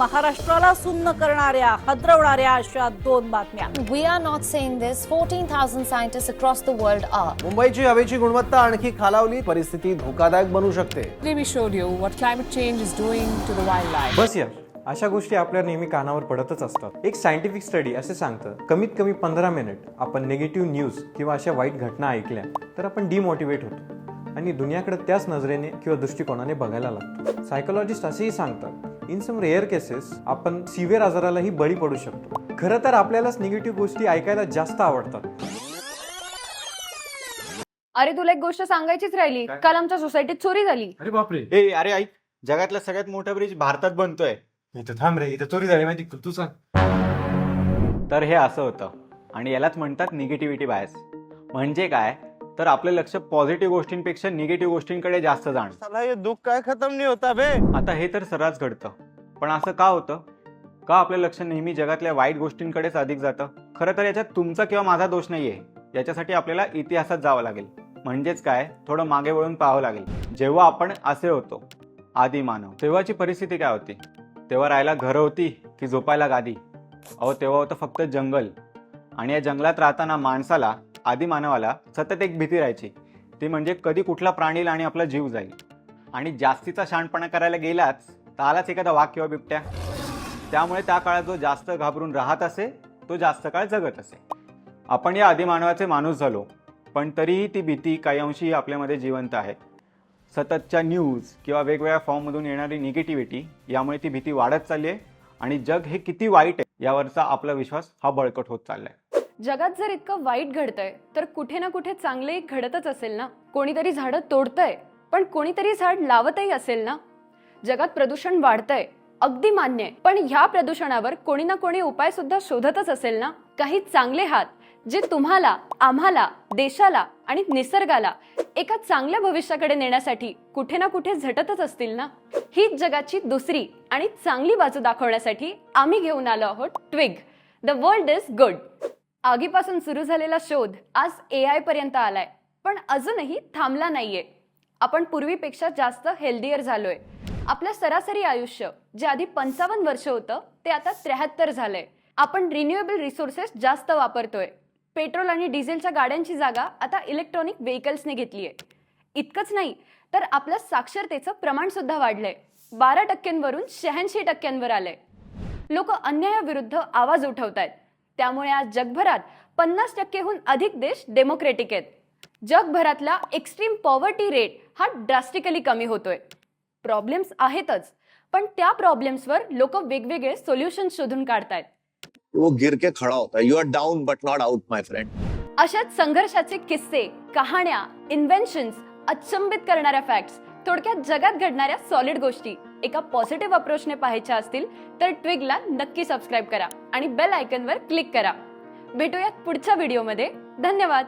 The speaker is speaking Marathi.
महाराष्ट्राला सुन्न करणाऱ्या हदरवणाऱ्या अशा दोन बातम्या We are not saying this. 14,000 scientists across the world are. मुंबईची हवेची गुणवत्ता आणखी खालावली परिस्थिती धोकादायक बनू शकते Today we showed you what climate change is doing to the wildlife. बस यार अशा गोष्टी आपल्या नेहमी कानावर पडतच असतात एक सायंटिफिक स्टडी असे सांगतं कमीत कमी पंधरा मिनिट आपण निगेटिव्ह न्यूज किंवा अशा वाईट घटना ऐकल्या तर आपण डिमोटिवेट होतो आणि दुनियाकडे त्याच नजरेने किंवा दृष्टिकोनाने बघायला लागतो सायकोलॉजिस्ट असेही सांगतात इन सम रेअर केसेस आपण सिव्हिअर आजारालाही बळी पडू शकतो. खरं तर आपल्यालाच निगेटिव्ह गोष्टी ऐकायला जास्त आवडतात. अरे तुला एक गोष्ट सांगायचीच राहिली. काल आमच्या सोसायटीत चोरी झाली. अरे बापरे. ए अरे ऐक जगातला सगळ्यात मोठा ब्रिज भारतात बनतोय. इथं थांब रे इथं चोरी झाली माहिती का? तू सांग. तर हे असं होतं. आणि यालाच म्हणतात निगेटिव्हिटी बायस म्हणजे काय? तर आपलं लक्ष पॉझिटिव्ह गोष्टींपेक्षा निगेटिव्ह गोष्टींकडे जास्त जाणं. ये दुख काय खत्म नहीं होता बे आता हे तर सर्रास घडतं. पण असं का होतं? का आपलं लक्ष नेहमी जगातल्या वाईट गोष्टींकडेच अधिक जातं? खरं तर याच्यात तुमचा किंवा माझा दोष नाहीये. याच्यासाठी आपल्याला इतिहासात जावं लागेल. म्हणजेच काय? थोडं मागे वळून पाहावं लागेल. जेव्हा आपण असे होतो आदी मानव तेव्हाची परिस्थिती काय होती? तेव्हा राहायला घरं होती की झोपायला गादी? अहो तेव्हा होतं फक्त जंगल. आणि या जंगलात राहताना माणसाला आदी मानवाला सतत एक भीती राहायची. ती म्हणजे कधी कुठला प्राणी आणि आपला जीव जाईल. आणि जास्तीचा शहाणपणा करायला गेलाच तर आलाच एखादा वाघ किंवा बिबट्या. त्यामुळे त्या काळात जो जास्त घाबरून राहत असे तो जास्त काळ जगत असे. आपण या आदिमानवाचे माणूस झालो पण तरीही ती भीती काही अंशी आपल्यामध्ये जिवंत आहे. सततच्या न्यूज किंवा वेगवेगळ्या फॉर्ममधून येणारी निगेटिव्हिटी यामुळे ती भीती वाढत चालली आहे. आणि जग हे किती वाईट आहे यावरचा आपला विश्वास हा बळकट होत चाललाय. जगात जर इतकं वाईट घडतंय तर कुठे ना कुठे चांगले घडतच असेल ना? कोणीतरी झाडं तोडतंय पण कोणीतरी झाड लावतही असेल ना? जगात प्रदूषण वाढतंय अगदी मान्य आहे. पण ह्या प्रदूषणावर कोणी ना कोणी उपाय सुद्धा शोधतच असेल ना? काही चांगले हात जे तुम्हाला आम्हाला देशाला आणि निसर्गाला एका चांगल्या भविष्याकडे नेण्यासाठी कुठे ना कुठे झटतच असतील ना? हीच जगाची दुसरी आणि चांगली बाजू दाखवण्यासाठी आम्ही घेऊन आलो आहोत Twig. The world is good. आगीपासून सुरू झालेला शोध आज ए आय पर्यंत आलाय. पण अजूनही थांबला नाहीये. आपण पूर्वीपेक्षा जास्त हेल्दियर झालोय. आपलं सरासरी आयुष्य जे आधी पंचावन्न वर्ष होतं ते आता त्र्याहत्तर झालंय. आपण रिन्युएबल रिसोर्सेस जास्त वापरतोय. पेट्रोल आणि डिझेलच्या गाड्यांची जागा आता इलेक्ट्रॉनिक व्हेकल्सने घेतली आहे इतकंच नाही तर आपलं साक्षरतेचं प्रमाण सुद्धा वाढलंय. बारा टक्क्यांवरून शहाऐंशी टक्क्यांवर आलंय. लोक अन्यायाविरुद्ध आवाज उठवत आहेत त्यामुळे आज जगभरात पन्नास टक्केहून अधिक देश डेमोक्रेटिक आहेत. जगभरातला एक्स्ट्रीम पॉवर्टी रेट हा ड्रास्टिकली कमी होतोय. प्रॉब्लेम्स आहेतच पण त्या प्रॉब्लेम्सवर लोक वेगवेगळे सोल्युशन शोधून काढतायत. वो गिर के खड़ा होता है. You are down but not out my friend अशाच संघर्षाचे किस्से कहाण्या इन्व्हेन्शन्स अचंबित करणाऱ्या फॅक्ट्स थोडक्यात जगात घडणाऱ्या सॉलिड गोष्टी एका पॉझिटिव्ह अप्रोचने पाहायच्या असतील तर ट्विगला नक्की सबस्क्राईब करा आणि बेल आयकनवर क्लिक करा. भेटूयात पुढच्या व्हिडिओमध्ये धन्यवाद.